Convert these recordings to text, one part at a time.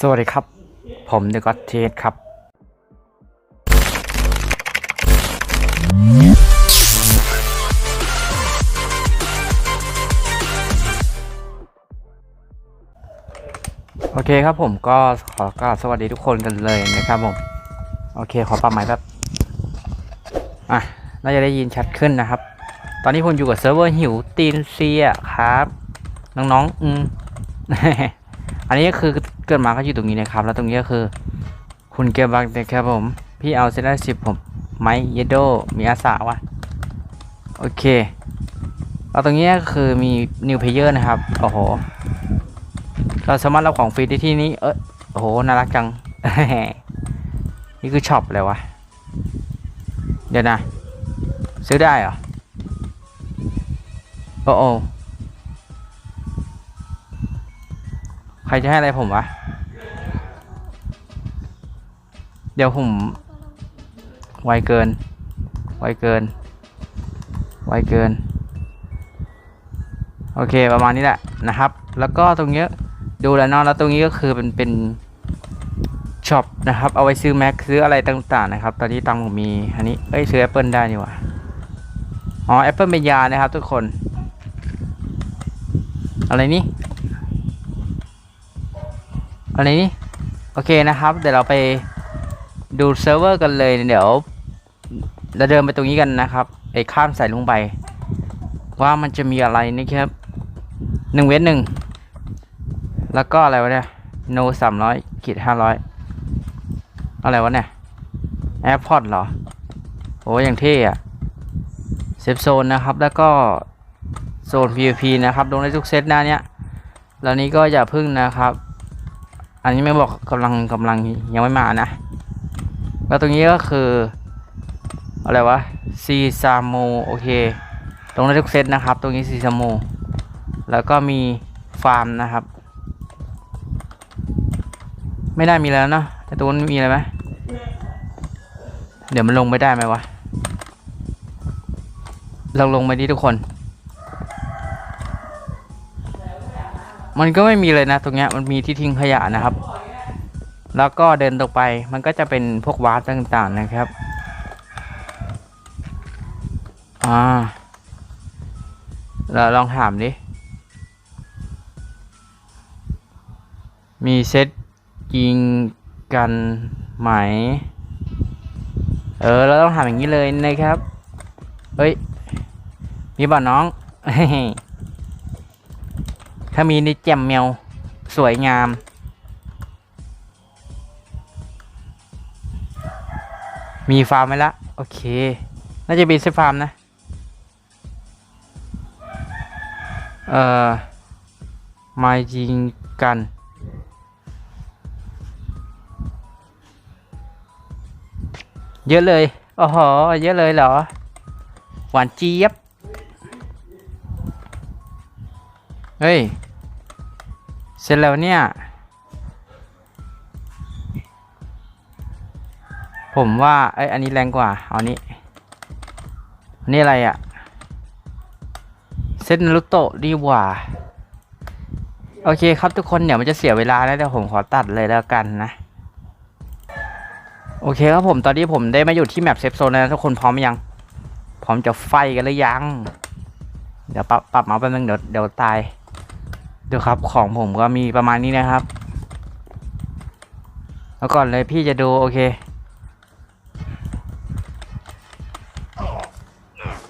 สวัสดีครับ ผมเดอะก็ t เทสครับ โอเคครับผมก็ขอกราบสวัสดีทุกคนกันเลยนะครับผม โอเคขอปรับไมค์แป๊บ อะ น่าจะได้ยินชัดขึ้นนะครับ ตอนนี้ผมอยู่กับเซิร์ฟเวอร์หิวตีนเซียครับ น้องๆ อืม อันนี้ก็คือเกิดมาก็อยู่ตรงนี้นะครับ แล้วตรงนี้ก็คือ คุณเกียร์บังนะครับผม พี่เอาเซนได้สิบผมไมเยโดมีอาสาวะโอเคแล้วตรงนี้ก็คือมีนิวเพเยอร์นะครับ โอ้โห เราสามารถรับของฟรีได้ที่นี้ เออโอ้โห น่ารักจัง นี่คือช็อปเลยวะ เดี๋ยวนะ ซื้อได้เหรอ โอ้โอ ใครจะให้อะไรผมวะ เดี๋ยวผม ไวเกิน ไวเกิน ไวเกิน โอเคประมาณนี้แหละนะครับ แล้วก็ตรงเนี้ยดูแล้วนาะแล้วตรงนี้ก็คือเป็นเป็นช็อปนะครับ เอาไว้ซื้อแม็กซื้ออะไรต่างๆนะครับ ตอนนี้ตังค์ผมมีอันนี้ เอ้ยซื้อ Apple ได้นี่ว่าอ๋อ Apple เป็นยานะครับทุกคน อะไรนี่ อะไรนี่โอเคนะครับ เดี๋ยวเราไปดูเซิร์ฟเวอร์กันเลยเดี๋ยวเราเดินไปตรงนี้กันนะครับไอ้ข้ามใสายลงไป ว่ามันจะมีอะไรนะครับหนึ่งเวทหนึ่งแล้วก็อะไรวะเนี่ยโนสามร้อยขีดห้าร้อยอะไรวะเนี่ยแอร์พอร์ตเหรอโอ้อย่างเท่อะเซฟโซนนะครับแล้วก็โซน PVP นะครับลงได้ทุกเซตหน้าเนี้ยแล้วนี้ก็อย่าพึ่งนะครับ อันนี้ไม่บอกกำลังกำลังยังไม่มานะแล้วตรงนี้ก็คืออะไรวะซีซาโมโอเค ตรงนั้นทุกเซตนะครับ ตรงนี้ซีซาโมแล้วก็มีฟาร์มนะครับ ไม่ได้มีแล้วเนาะแต่ตัวนั้นมีอะไรไหมเดี๋ยวมันลงไม่ได้ไหมวะเราลงไปดิทุกคน มันก็ไม่มีเลยนะตรงเนี้ยมันมีที่ทิ้งขยะนะครับ แล้วก็เดินตรงไปมันก็จะเป็นพวกวาร์ปต่างๆนะครับ อ่าเราลองถามดิ มีเซตยิงกันไหม เออ เราต้องถามอย่างนี้เลยนะครับ เฮ้ย มีบ่าน้อง ถ้ามีนี่แจ่มแมวสวยงาม มีฟาร์มไหมละ โอเค น่าจะเป็นเซฟฟาร์มนะ เอ่อมายิงกันเยอะเลยโอ้โหเยอะเลยเหรอ หวานเจี๊ยบ เฮ้ย เสร็จแล้วเนี่ย ผมว่าเอ้ยอันนี้แรงกว่า เอานี้อันนี้อะไรอะเซตนารุโตะดีกว่า โอเคครับทุกคนเดี๋ยวมันจะเสียเวลาแล้วเดี๋ยวผมขอตัดเลยแล้วกันนะ โอเคครับผมตอนนี้ผมได้มาอยู่ที่แมปเซฟโซนแล้วทุกคนพร้อมยัง พร้อมจะไฟกันหรือยัง เดี๋ยวปรับปรับเมาส์แป๊บนึงเดี๋ยวเดี๋ยวตาย ดูครับของผมก็มีประมาณนี้นะครับ แล้วก่อนเลยพี่จะดูโอเค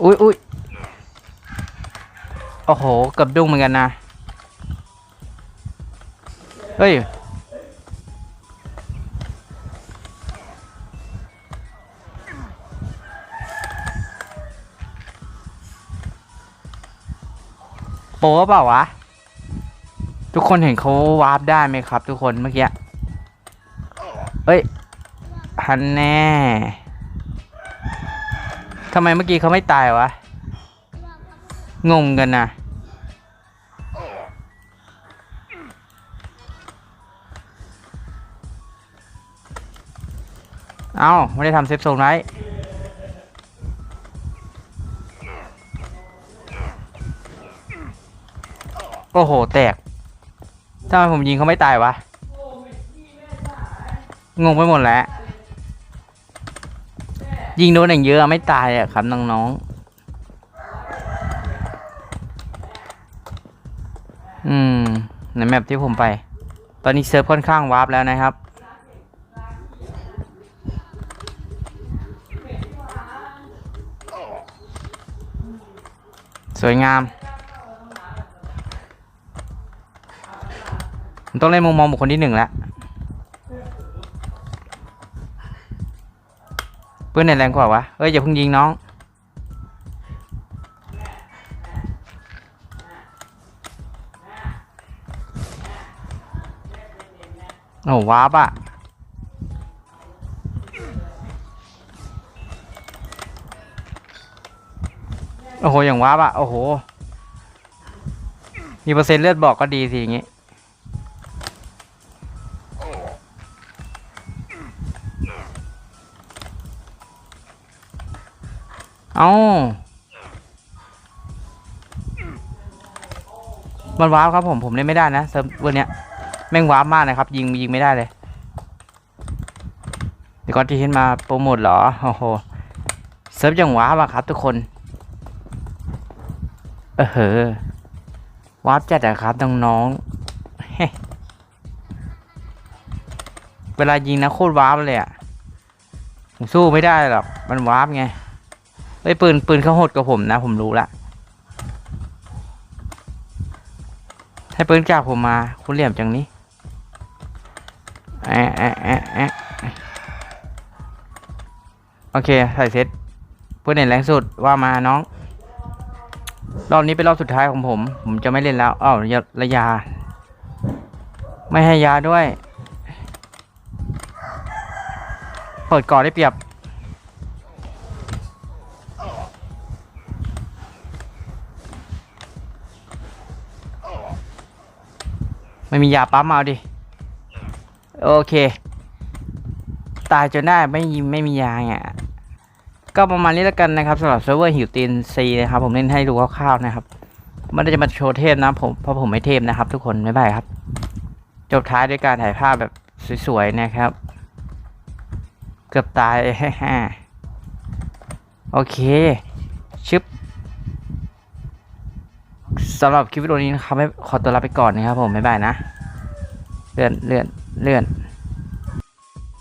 อุ้ยอุ้ยโอ้โหเกับดุ้งเหมือนกันนะ เฮ้ย โป๊เปล่าวะ ทุกคนเห็นเขาวาร์ปได้ไหมครับ ทุกคนเมื่อกี้เอ้ยฮันแน่ทำไมเมื่อกี้เขาไม่ตายวะ งงกันนะเอ้าไม่ได้ทำเซฟโซนไว้โอ้โห แตก ทำไมผมยิงเขาไม่ตายวะ งงไปหมดแล้ว ยิงโดนอย่างเยอะไม่ตายอะครับน้องๆ อืม ในแมปที่ผมไป ตอนนี้เซิร์ฟค่อนข้างวาร์ปแล้วนะครับ สวยงาม ผมต้องเล่นมุมมองบุคคลที่หนึ่งแล้วปืนไหนแรงกว่าวะเอ้ยอย่าเพิ่งยิงน้องโอ้ว้าร์ปอะโอ้โห อย่างว้าร์ปอะโอ้โห มีเปอร์เซ็นต์เลือดบอกก็ดีสิอย่างงี้ เอามันว้าร์ปครับผมผมเล่นไม่ได้นะเซิร์ฟเวอร์เนี้ยแม่งว้าร์ปมากนะครับ ยิงยิงไม่ได้เลยเดี๋ยวก่อนที่เห็นมาโปรโมทเหรอโอ้โหเซิร์ฟยังว้าร์ปอะครับ ทุกคนเออเหอะวาร์ปจัดอะครับน้องๆเฮ้เวลายิงนะโคตรว้าร์ปเลยอะผมสู้ไม่ได้หรอกมันว้าร์ปไง เอ้ยปืนปืนเขาโหดกับผมนะ ผมรู้ละให้ปืนจากผมมา คุณเหลี่ยมจังนี้แอะแอะแอะแอะโอเค ใส่เซตปืนไหนแรงสุดว่ามาน้อง รอบนี้เป็นรอบสุดท้ายของผม ผมจะไม่เล่นแล้วอ้าวระระยา ไม่ให้ยาด้วย เปิดก่อนได้เปรียบ ไม่มียาปั๊มเอาดิ โอเค ตายจนได้ไม่มีไม่มียาไงก็ประมาณนี้แล้วกันนะครับสำหรับเซิร์ฟเวอร์หิวตีนซีนะครับ ผมเล่นให้ดูคร่าวๆนะครับไม่ได้จะมาโชว์เทพนะผมเพราะผมไม่เทพนะครับ ทุกคนไม่บายครับ จบท้ายด้วยการถ่ายภาพแบบสวยๆนะครับ เกือบตาย โอเค ชึบ สำหรับคลิปวิดีโอนี้นะครับขอตัวลาไปก่อนนะครับผมบ๊ายบายนะ เลื่อนเลื่อนเลื่อน